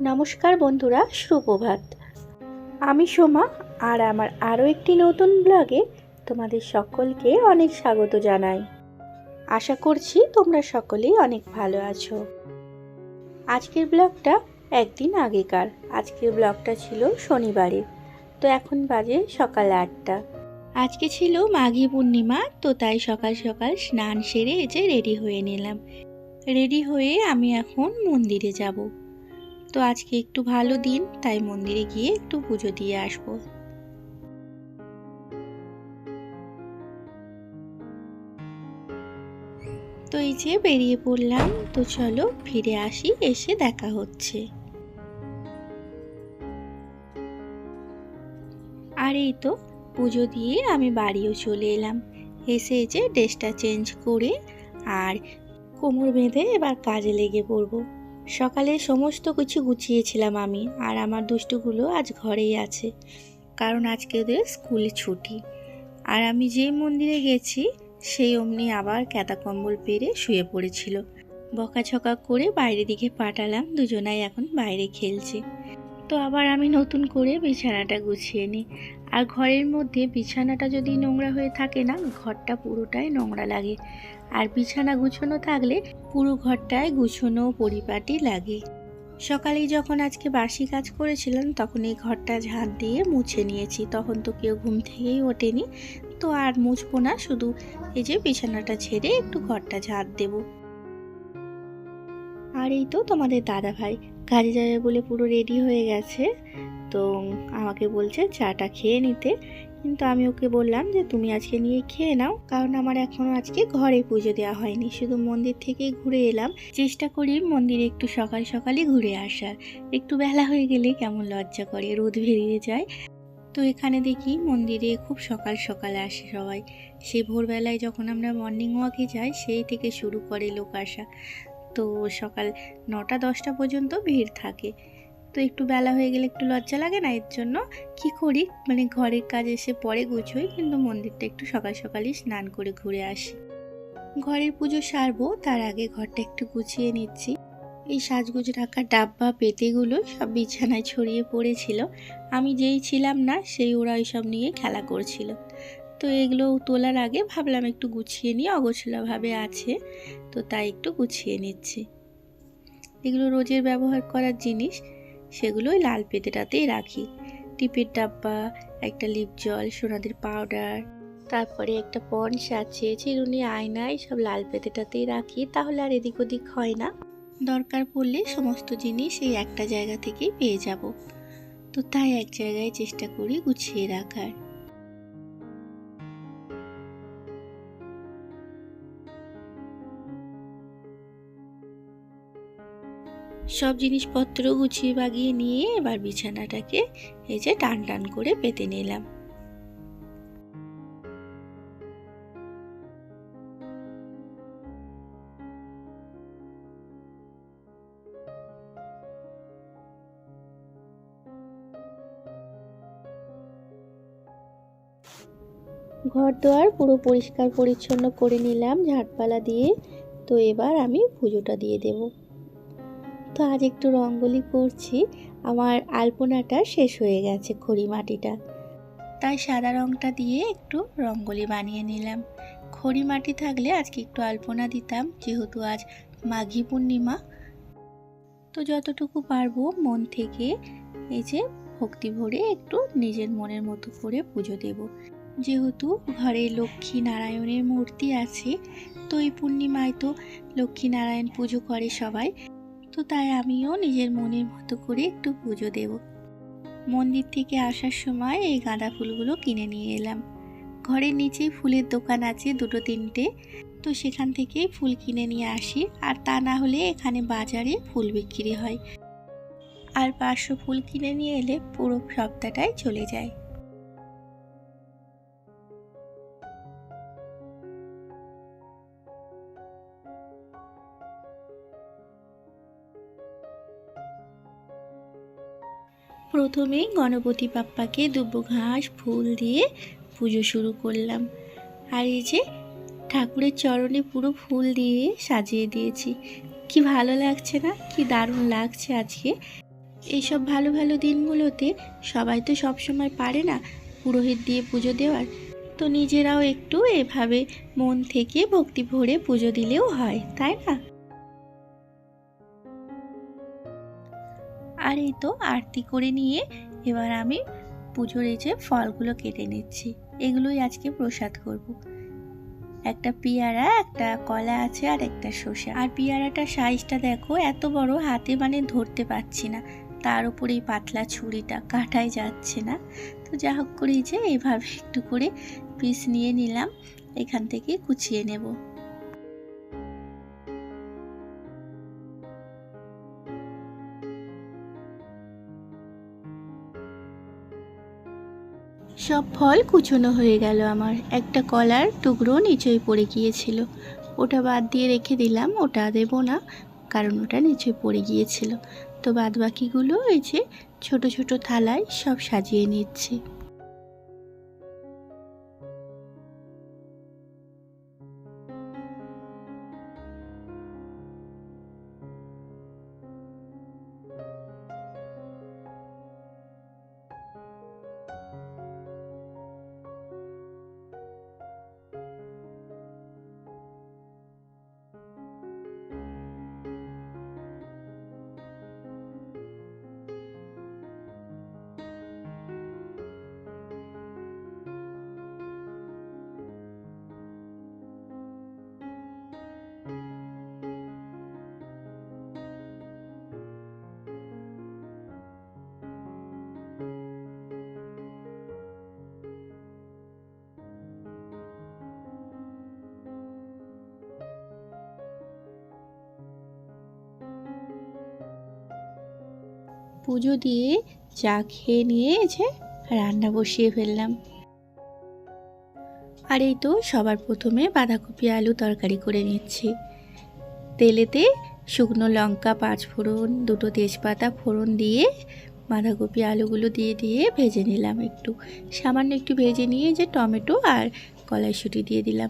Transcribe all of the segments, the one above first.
নমস্কার বন্ধুরা, সুপ্রভাত। আমি সোমা, আর আমার আরও একটি নতুন ব্লগে তোমাদের সকলকে অনেক স্বাগত জানাই। আশা করছি তোমরা সকলেই অনেক ভালো আছো। আজকের ব্লগটা একদিন আগেকার। আজকের ব্লগটা ছিল শনিবারে তো এখন বাজে সকাল আটটা। আজকে ছিল মাঘী পূর্ণিমা, তো তাই সকাল সকাল স্নান সেরে যে রেডি হয়ে নিলাম। রেডি হয়ে আমি এখন মন্দিরে যাব। তো আজকে একটু ভালো দিন, তাই মন্দিরে গিয়ে একটু পুজো দিয়ে আসব। তো এই যে বেরিয়ে পড়লাম, তো চলো ফিরে আসি, এসে দেখা হচ্ছে। আর এই তো, পুজো দিয়ে আমি বাড়িও চলে এলাম। এসে যে ড্রেসটা চেঞ্জ করে আর কোমর বেঁধে এবার কাজে লেগে পড়ব। সকালে সমস্ত কিছু গুছিয়েছিলাম আমি, আর আমার দুষ্টুগুলো আজ ঘরেই আছে, কারণ আজকে ওদের স্কুল ছুটি। আর আমি যেই মন্দিরে গেছি, সেই অমনি আবার ক্যাতা কম্বল পেরে শুয়ে পড়েছিল। বকাঝকা করে বাইরের দিকে পাঠালাম, দুজনাই এখন বাইরে খেলছে। তো আবার আমি নতুন করে বিছানাটা গুছিয়ে নিই। আর ঘরের মধ্যে বিছানাটা যদি নোংরা হয়ে থাকে না, ঘরটা পুরোটাই নোংরা লাগে। আর বিছানা গুছানো থাকলে পুরো ঘরটায় গুছানো পরিপাটি লাগে। সকালেই যখন আজকে বাসি কাজ করেছিলাম, তখন এই ঘরটা ঝাঁট দিয়ে মুছে নিয়েছি। তখন তো কেউ ঘুম থেকেই ওঠেনি। তো আর মুছবো না, শুধু এই যে বিছানাটা ছেড়ে একটু ঘরটা ঝাঁট দেব। আর এই তো তোমাদের দাদা ভাই কাজে যাবে বলে পুরো রেডি হয়ে গেছে। তো আমাকে বলছে চাটা খেয়ে নিতে। কিন্তু আমি ওকে বললাম যে, তুমি আজকে নিয়ে খেয়ে নাও। কারণ আমার এখনও আজকে ঘরে পুজো দেওয়া হয়নি। শুধু মন্দির থেকেই ঘুরে এলাম। চেষ্টা করি মন্দিরে একটু সকাল সকালই ঘুরে আসার। একটু বেলা হয়ে গেলে কেমন লজ্জা করে, রোদ বেরিয়ে যায়। তো এখানে দেখি মন্দিরে খুব সকাল সকাল আসে সবাই। সেই ভোরবেলায় যখন আমরা মর্নিং ওয়াকে যাই, সেই থেকে শুরু করে লোক আসা তো সকাল নটা দশটা পর্যন্ত ভিড় থাকে। তো একটু বেলা হয়ে গেলে একটু লজ্জা লাগে না এর জন্য? কি করি? মানে ঘরের কাজ এসে পরে গুছোই, কিন্তু মন্দিরটা একটু সকাল সকালই স্নান করে ঘুরে আসি। ঘরের পুজো সারবো, তার আগে ঘরটা একটু গুছিয়ে নিচ্ছি। এই সাজগুজ রাখা ডাব্বা পেতেগুলো সব বিছানায় ছড়িয়ে পড়েছিল। আমি যেই ছিলাম না, সেই ওরা সব নিয়ে খেলা করছিল। তো এগুলো তোলার আগে ভাবলাম একটু গুছিয়ে নিয়ে অগোছলাভাবে আছে। তো তাই একটু গুছিয়ে নিচ্ছি। এগুলো রোজের ব্যবহার করার জিনিস। সেগুলো ওই লাল পেতেটাতেই রাখি। টিপের ডাব্বা, একটা লিপ জল, সোনাদের পাউডার, তারপরে একটা পন্স আছে, চিরুনি আয়না সব লাল পেতেটাতেই রাখি। তাহলে আর এদিক ওদিক হয় না। দরকার পড়লে সমস্ত জিনিস এই একটা জায়গা থেকেই পেয়ে যাব। তো তাই এক জায়গায় চেষ্টা করি গুছিয়ে রাখার। সব জিনিসপত্র গুছিয়ে বাগিয়ে নিয়ে এবার বিছানাটাকে এই যে টান টান করে পেতে নিলাম। ঘর দোয়ার পুরো পরিষ্কার পরিচ্ছন্ন করে নিলাম ঝাড়পালা দিয়ে। তো এবার আমি পুজোটা দিয়ে দেবো। তো আজ একটু রঙ্গোলি করছি। আমার আলপনাটা শেষ হয়ে গেছে খড়ি মাটিটা। তাই সাদা রঙটা দিয়ে একটু রঙ্গোলি বানিয়ে নিলাম। খড়ি মাটি থাকলে আজকে একটু আলপনা দিতাম, যেহেতু আজ মাঘী পূর্ণিমা। তো যতটুকু পারব মন থেকে এই যে ভক্তি ভরে একটু নিজের মনের মতো করে পুজো দেব। যেহেতু ঘরে লক্ষ্মী নারায়ণের মূর্তি আছে, তো এই পূর্ণিমায় তো লক্ষ্মী নারায়ণ পুজো করে সবাই। তো তাই আমিও নিজের মনের মতো করে একটু পুজো দেব। মন্দির থেকে আসার সময় এই গাঁদা ফুলগুলো কিনে নিয়ে এলাম। ঘরের নিচেই ফুলের দোকান আছে দুটো তিনটে, তো সেখান থেকেই ফুল কিনে নিয়ে আসি। আর তা না হলে এখানে বাজারে ফুল বিক্রি হয়। আর পাঁচশো ফুল কিনে নিয়ে এলে পুরো সপ্তাহটাই চলে যায়। প্রথমেই গণপতি বাপ্পাকে দুব্বো ঘাস ফুল দিয়ে পুজো শুরু করলাম। আর এই যে ঠাকুরের চরণে পুরো ফুল দিয়ে সাজিয়ে দিয়েছি। কি ভালো লাগছে না? কি দারুণ লাগছে আজকে। এইসব ভালো ভালো দিনগুলোতে সবাই তো সবসময় পারে না পুরোহিত দিয়ে পুজো দেওয়ার। তো নিজেরাও একটু এভাবে মন থেকে ভক্তি ভরে পুজো দিলেও হয়, তাই না? আর এই তো আরতি করে নিয়ে এবার আমি পুজোর এই যে ফলগুলো কেটে নিচ্ছি। এগুলোই আজকে প্রসাদ করব। একটা পেয়ারা, একটা কলা আছে আর একটা শসা আর পেয়ারাটার সাইজটা দেখো, এত বড়, হাতে মানে ধরতে পারছি না। তার উপরে এই পাতলা ছুরিটা কাটাই যাচ্ছে না। তো যা হোক করে যে এইভাবে একটু করে পিস নিয়ে নিলাম। এখান থেকে কুচিয়ে নেব। সব ফল কুচনো হয়ে গেল আমার। একটা কলার টুকরো নিচেই পড়ে গিয়েছিল। ওটা বাদ দিয়ে রেখে দিলাম, ওটা দেব না, কারণ ওটা নিচে পড়ে গিয়েছিল। তো বাদ বাকিগুলো এই যে ছোটো ছোটো থালায় সব সাজিয়ে নিচ্ছি। পুজো দিয়ে চা খেয়ে নিয়ে এসে রান্না বসিয়ে ফেললাম। আর এই তো সবার প্রথমে বাঁধাকপি আলু তরকারি করে নিচ্ছি। তেলেতে শুকনো লঙ্কা, পাঁচ ফোড়ন, দুটো তেজপাতা ফোড়ন দিয়ে বাঁধাকপি আলুগুলো দিয়ে দিয়ে ভেজে নিলাম একটু। সামান্য একটু ভেজে নিয়ে যে টমেটো আর কলাইশুঁটি দিয়ে দিলাম।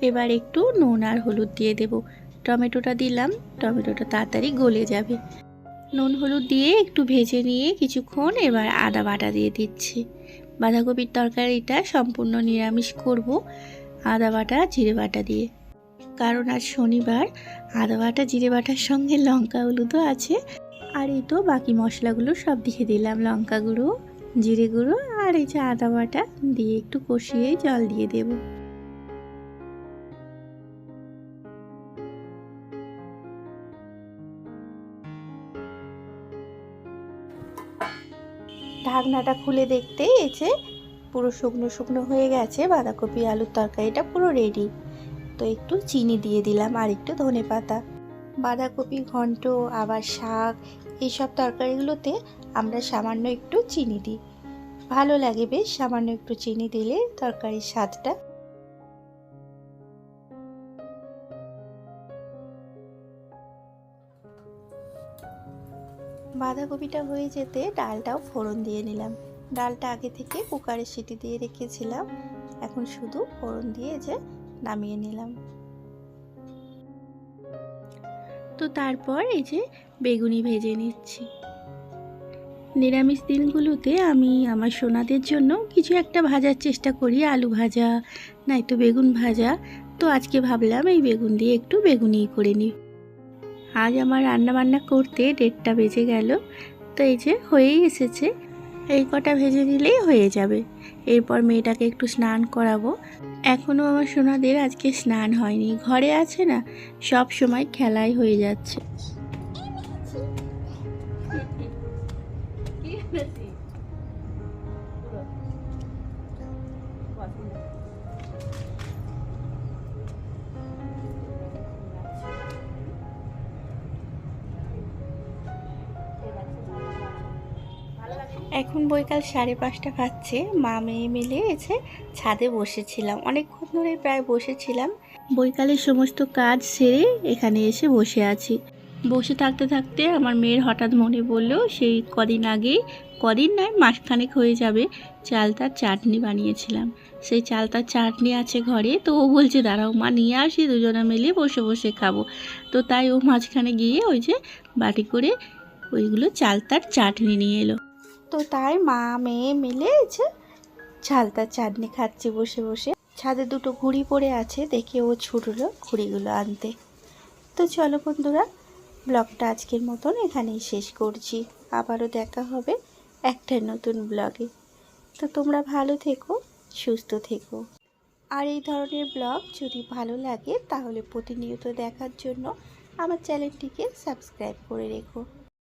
এবার একটু নুন আর হলুদ দিয়ে দেব। টমেটোটা দিলাম, টমেটোটা তাড়াতাড়ি গলে যাবে। নুন হলুদ দিয়ে একটু ভেজে নিয়ে কিছুক্ষণ এবার আদা বাটা দিয়ে দিচ্ছি। বাঁধাকপির তরকারিটা সম্পূর্ণ নিরামিষ করব আদা বাটা, জিরে বাটা দিয়ে। কারণ আজ শনিবার, আদা বাটা, জিরে বাটার সঙ্গে লঙ্কা হলুদও আছে। আর এই তো বাকি মশলাগুলো সব দিয়ে দিলাম, লঙ্কা গুঁড়ো, জিরে গুঁড়ো আর এই যে আদা বাটা দিয়ে একটু কষিয়ে জল দিয়ে দেবো। ঢাকনাটা খুলে দেখতে এসে পুরো শুকনো শুকনো হয়ে গেছে, বাঁধাকপি, আলুর তরকারিটা পুরো রেডি তো একটু চিনি দিয়ে দিলাম আর একটু ধনে পাতা। বাঁধাকপি, ঘন্ট, আবার শাক এইসব তরকারিগুলোতে আমরা সামান্য একটু চিনি দিই। ভালো লাগে বেশ সামান্য একটু চিনি দিলে তরকারির স্বাদটা। বাঁধাকপিটা হয়ে যেতে ডালটাও ফোড়ন দিয়ে নিলাম। ডালটা আগে থেকে কুকারে সিটি দিয়ে রেখেছিলাম। এখন শুধু ফোড়ন দিয়ে যে নামিয়ে নিলাম। তো তারপর এই যে বেগুনি ভেজে নিচ্ছি। নিরামিষ দিনগুলোতে আমি আমার সোনাদের জন্য কিছু একটা ভাজার চেষ্টা করি, আলু ভাজা নয়তো বেগুন ভাজা। তো আজকে ভাবলাম এই বেগুন দিয়ে একটু বেগুনি করে নিই। আজ আমার রান্না বান্না করতে ডেটটা বেজে গেল। তো এই যে হয়েই এসেছে। এই কটা ভেজে নিলেই হয়ে যাবে। এরপর মেয়েটাকে একটু স্নান করাবো। এখনও আমার সোনাদের আজকে স্নান হয়নি। ঘরে আছে না, সব সময় খেলাই হয়ে যাচ্ছে। এখন বৈকাল সাড়ে পাঁচটা বাজছে। মা মেয়ে মিলে এসে ছাদে বসেছিলাম। অনেকক্ষণ ধরে প্রায় বসেছিলাম। বৈকালের সমস্ত কাজ সেরে এখানে এসে বসে আছি। বসে থাকতে থাকতে আমার মেয়ের হঠাৎ মনে পড়ল, সেই কদিন আগেই, কদিন নয়, মাসখানেক হয়ে যাবে, চালতার চাটনি বানিয়েছিলাম। সেই চালতার চাটনি আছে ঘরে, তো ও বলছে, দাঁড়াও মা, নিয়ে আসি, দুজনে মিলে বসে বসে খাব। তো তাই ও মাঝখানে গিয়ে ওই যে বাটি করে ওইগুলো চালতার চাটনি নিয়ে এলো। তো তাই মা, মেয়ে মিলে যে চালতার চাটনি খাচ্ছি বসে বসে। ছাদে দুটো ঘুড়ি পড়ে আছে, দেখে ও ছুটলো ঘুড়িগুলো আনতে। তো চলো বন্ধুরা, ব্লগটা আজকের মতন এখানেই শেষ করছি। আবারও দেখা হবে একটা নতুন ব্লগে। তো তোমরা ভালো থেকো, সুস্থ থেকো। আর এই ধরনের ব্লগ যদি ভালো লাগে, তাহলে প্রতিনিয়ত দেখার জন্য আমার চ্যানেলটিকে সাবস্ক্রাইব করে রেখো।